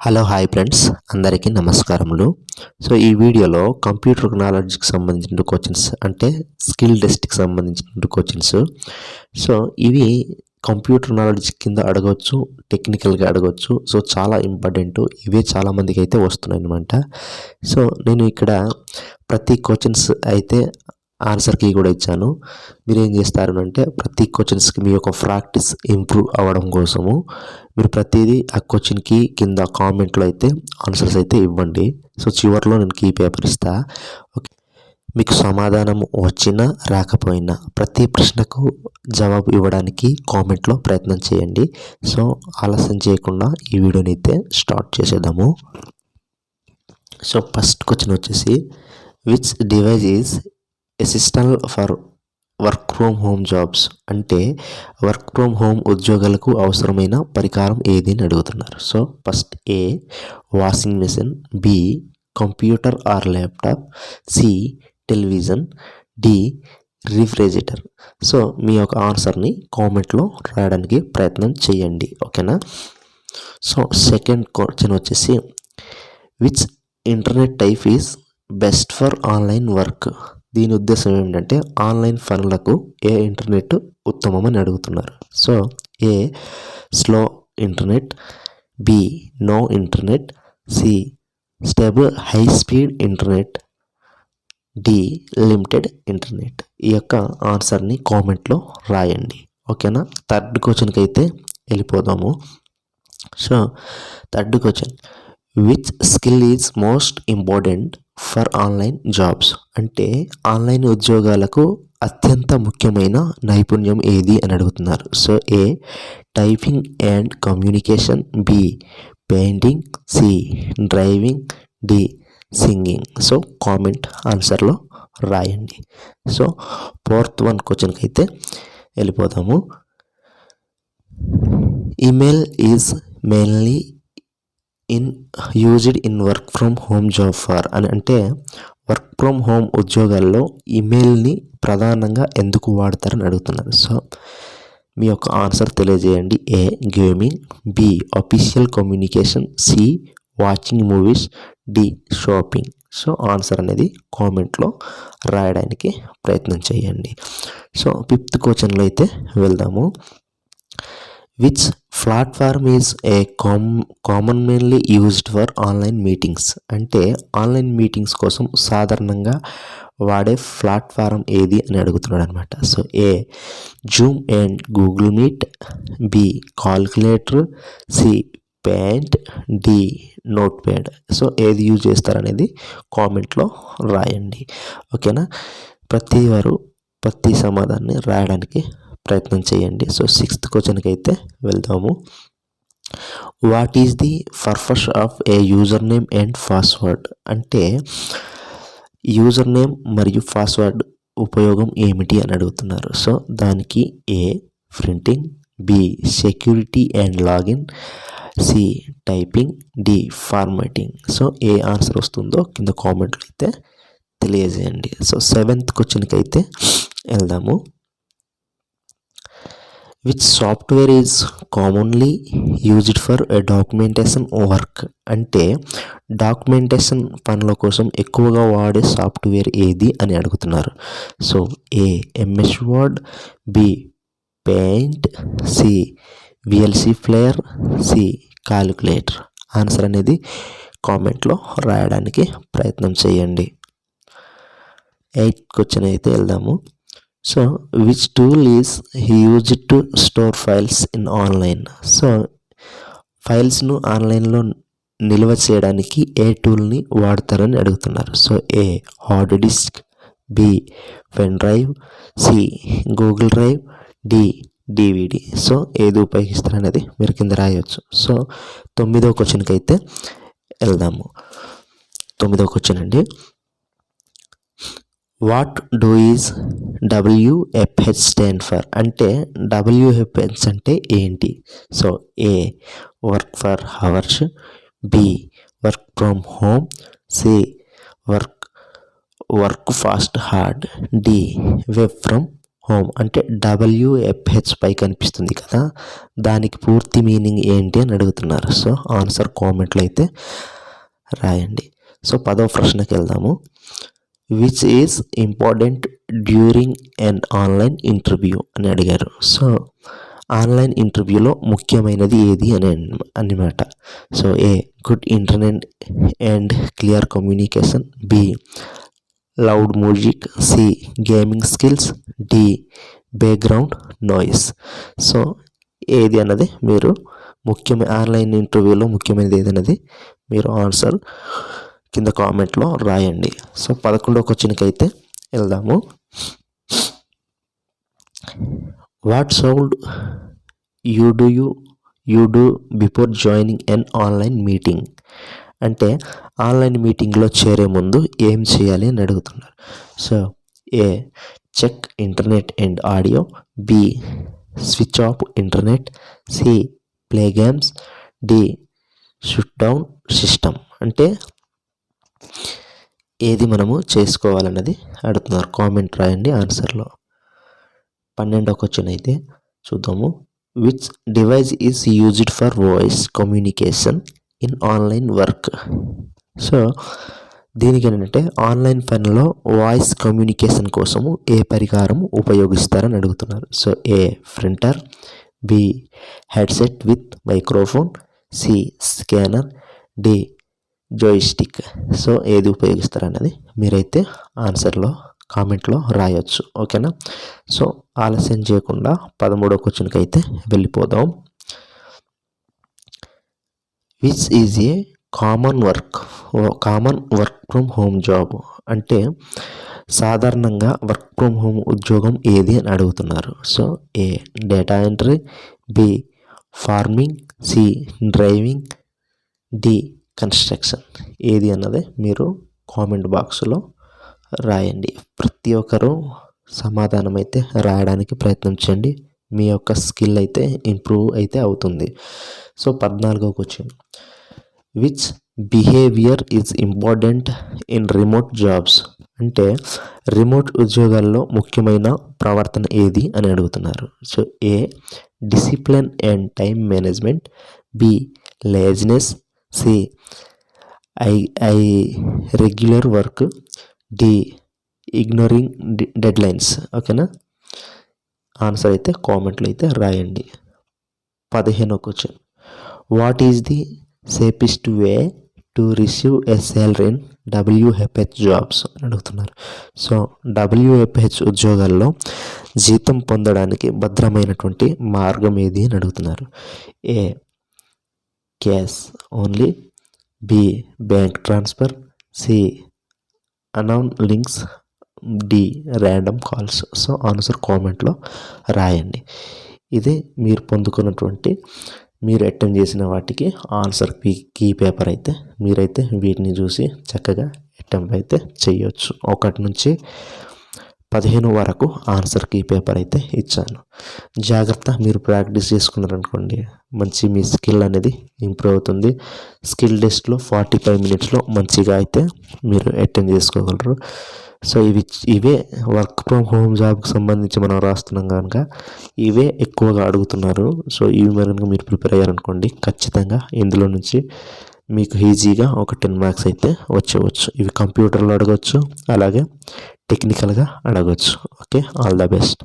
Hello hi friends అందరికీ నమస్కారములు. So ఈ వీడియోలో కంప్యూటర్ నాలెడ్జ్కి సంబంధించిన క్వశ్చన్స్ అంటే స్కిల్ టెస్ట్కి సంబంధించిన క్వశ్చన్స్ సో ఇవి కంప్యూటర్ నాలెడ్జ్ కింద అడగవచ్చు టెక్నికల్గా అడగవచ్చు సో చాలా ఇంపార్టెంట్ ఇవే చాలామందికి అయితే వస్తున్నాయి అనమాట సో నేను ఇక్కడ ప్రతి క్వశ్చన్స్ అయితే ఆన్సర్ కీ కూడా ఇచ్చాను. మీరు ఏం చేస్తారు అంటే ప్రతి క్వశ్చన్స్కి మీ యొక్క ప్రాక్టీస్ ఇంప్రూవ్ అవ్వడం కోసము మీరు ప్రతిదీ ఆ క్వశ్చన్కి కింద కామెంట్లో అయితే ఆన్సర్స్ అయితే ఇవ్వండి. సో చివరిలో నేను కీ పేపర్ ఇస్తా. ఓకే మీకు సమాధానం వచ్చినా రాకపోయినా ప్రతి ప్రశ్నకు జవాబు ఇవ్వడానికి కామెంట్లో ప్రయత్నం చేయండి. సో ఆలస్యం చేయకుండా ఈ వీడియోని అయితే స్టార్ట్ చేసేద్దాము. సో ఫస్ట్ క్వశ్చన్ వచ్చేసి which device is assistant for work from home jobs అంటే వర్క్ ఫ్రమ్ హోమ్ ఉద్యోగాలకు అవసరమైన పరికారం ఏది అని అడుగుతున్నారు. So first A washing machine B computer or laptop C television D refrigerator so మీ యొక్క ఆన్సర్ని కామెంట్లో రాయడానికి ప్రయత్నం చేయండి. ఓకేనా సో సెకండ్ క్వశ్చన్ వచ్చేసి which internet type is best for online work దీని ఉద్దేశం ఏంటంటే ఆన్లైన్ ఫనులకు ఏ ఇంటర్నెట్ ఉత్తమమని అడుగుతున్నారు. So A slow internet B no internet C stable high speed internet D limited internet. ఈ యొక్క ఆన్సర్ని కామెంట్లో రాయండి. ఓకేనా? థర్డ్ క్వశ్చన్కి అయితే వెళ్ళిపోదాము. So third question. Which skill is most important for online jobs. అంటే ఆన్లైన్ ఉద్యోగాలకు అత్యంత ముఖ్యమైన నైపుణ్యం ఏది అని అడుగుతున్నారు. So A typing and communication. B painting. C driving. D singing. So comment ఆన్సర్లో రాయండి. సో ఫోర్త్ వన్ క్వశ్చన్కి అయితే వెళ్ళిపోతాము email is mainly in used in work from home job for అని అంటే వర్క్ ఫ్రమ్ హోమ్ ఉద్యోగాల్లో ఈమెయిల్ని ప్రధానంగా ఎందుకు వాడతారని అడుగుతున్నారు. సో మీ యొక్క ఆన్సర్ తెలియజేయండి. A gaming B official communication C watching movies D shopping so answer అనేది కామెంట్లో రాయడానికి ప్రయత్నం చేయండి. సో ఫిఫ్త్ క్వశ్చన్లో అయితే వెళ్దాము. Which platform is a com commonly used for online meetings అంటే ఆన్లైన్ మీటింగ్స్ కోసం సాధారణంగా వాడే ప్లాట్ఫారం ఏది అని అడుగుతున్నాడు అనమాట so A Zoom and Google Meet B calculator C paint D notepad so ఏది యూజ్ చేస్తారనేది కామెంట్లో రాయండి. ఓకేనా? ప్రతి వారు ప్రతి సమాధానాన్ని రాయడానికి ప్రయత్నం చేయండి. సో సిక్స్త్ క్వశ్చన్కి అయితే వెళ్దాము. What is the purpose of a user name and password అంటే యూజర్ నేమ్ మరియు పాస్వర్డ్ ఉపయోగం ఏమిటి అని అడుగుతున్నారు. సో దానికి A printing B security and login C typing D formatting so A answer వస్తుందో కింద కామెంట్లో అయితే తెలియజేయండి. సో సెవెంత్ క్వశ్చన్కి అయితే వెళ్దాము. Which software is commonly used for documentation work అంటే డాక్యుమెంటేషన్ పనుల కోసం ఎక్కువగా వాడే సాఫ్ట్వేర్ ఏది అని అడుగుతున్నారు. So A MS Word B paint C VLC player C calculator answer అనేది కామెంట్లో రాయడానికి ప్రయత్నం చేయండి. ఎయిత్ క్వశ్చన్ అయితే వెళ్దాము. So which tool is use to store files in online so ఫైల్స్ను ఆన్లైన్లో నిల్వ చేయడానికి ఏ టూల్ని వాడతారని అడుగుతున్నారు. So A hard disk B pen drive C Google Drive D DVD so ఏది ఉపయోగిస్తారనేది మీరు కింద రాయవచ్చు సో తొమ్మిదో క్వశ్చన్కి అయితే వెళ్దాము. తొమ్మిదో క్వశ్చన్ అండి. What do is WFH stand for? అంటే డబ్ల్యూఎఫ్హెచ్ అంటే ఏంటి? So A work for hours B work from home C work work fast hard D web from home. అంటే డబ్ల్యూఎఫ్హెచ్ పై కనిపిస్తుంది కదా దానికి పూర్తి మీనింగ్ ఏంటి అని అడుగుతున్నారు. సో ఆన్సర్ కామెంట్లు అయితే రాయండి. సో పదవ ప్రశ్నకి వెళ్దాము. Which is important during and online interview అని అడిగారు. సో ఆన్లైన్ ఇంటర్వ్యూలో ముఖ్యమైనది ఏది అని అన్నమాట. So A good internet and clear communication B loud music C gaming skills D background noise so ఏది అన్నది మీరు ముఖ్యమైన ఆన్లైన్ ఇంటర్వ్యూలో ముఖ్యమైనది ఏదన్నది మీరు ఆన్సర్ కింద కామెంట్లో రాయండి. సో పదకొండవ క్వశ్చన్కి అయితే వెళ్దాము. What should you do you you do before joining an online meeting అంటే ఆన్లైన్ మీటింగ్లో చేరే ముందు ఏం చేయాలి అని అడుగుతున్నారు. So A check internet and audio B switch off internet C play games D shut down system అంటే ఏది మనము చేసుకోవాలన్నది అడుగుతున్నారు. కామెంట్ రాయండి ఆన్సర్లో. పన్నెండో క్వశ్చన్ అయితే చూద్దాము. Which device is used for voice communication in online work so దీనికి ఏంటంటే ఆన్లైన్ పనిలో వాయిస్ కమ్యూనికేషన్ కోసము ఏ పరికారం ఉపయోగిస్తారని అడుగుతున్నారు. So A printer B headset with microphone C scanner D joystick so ఏది ఉపయోగిస్తారన్నది మీరైతే ఆన్సర్లో కామెంట్లో రాయొచ్చు. ఓకేనా సో ఆలస్యం చేయకుండా పదమూడో క్వశ్చన్కి అయితే వెళ్ళిపోదాం. Which is a common work common work from home job అంటే సాధారణంగా వర్క్ ఫ్రమ్ హోమ్ ఉద్యోగం ఏది అని అడుగుతున్నారు? So A data entry B farming C driving D construction. ఏది అన్నది మీరు కామెంట్ బాక్స్లో రాయండి. ప్రతి ఒక్కరూ సమాధానం అయితే రాయడానికి ప్రయత్నించండి మీ యొక్క స్కిల్ అయితే ఇంప్రూవ్ అయితే అవుతుంది. సో పద్నాలుగో question. Which behaviour is important in remote jobs అంటే రిమోట్ ఉద్యోగాల్లో ముఖ్యమైన ప్రవర్తన ఏది అని అడుగుతున్నారు. So A discipline and time management B laziness C irregular work D ignoring deadlines ఓకేనా? ఆన్సర్ అయితే కామెంట్లు అయితే రాయండి. పదిహేనో question. What is the safest way to receive a salary in WHH jobs అని అడుగుతున్నారు. సో డబ్ల్యూహెచ్హెచ్ ఉద్యోగాల్లో జీతం పొందడానికి భద్రమైనటువంటి మార్గం ఏది అని అడుగుతున్నారు. A cash only B bank transfer C unknown links D random calls. So answer కామెంట్లో రాయండి. ఇదే మీరు పొందుకున్నటువంటి మీరు అటెంప్ట్ చేసిన వాటికి ఆన్సర్ కీ కీ పేపర్ అయితే మీరైతే వీటిని చూసి చక్కగా అటెంప్ట్ అయితే చేయొచ్చు. ఒకటి నుంచి పదిహేను వరకు ఆన్సర్కి పేపర్ అయితే ఇచ్చాను. జాగ్రత్త మీరు ప్రాక్టీస్ చేసుకున్నారనుకోండి మంచి మీ స్కిల్ అనేది ఇంప్రూవ్ అవుతుంది. స్కిల్ టెస్ట్లో ఫార్టీ ఫైవ్ మినిట్స్లో మంచిగా అయితే మీరు అటెండ్ చేసుకోగలరు. సో ఇవి ఇవే వర్క్ ఫ్రమ్ హోమ్ జాబ్కి సంబంధించి మనం రాస్తున్నాం కనుక ఇవే ఎక్కువగా అడుగుతున్నారు. సో ఇవి కనుక మీరు ప్రిపేర్ అయ్యారనుకోండి ఖచ్చితంగా ఇందులో నుంచి మీకు ఈజీగా ఒక టెన్ మార్క్స్ అయితే వచ్చేవచ్చు. ఇవి కంప్యూటర్లో అడగవచ్చు అలాగే టెక్నికల్గా అడగవచ్చు ఓకే ఆల్ ద బెస్ట్.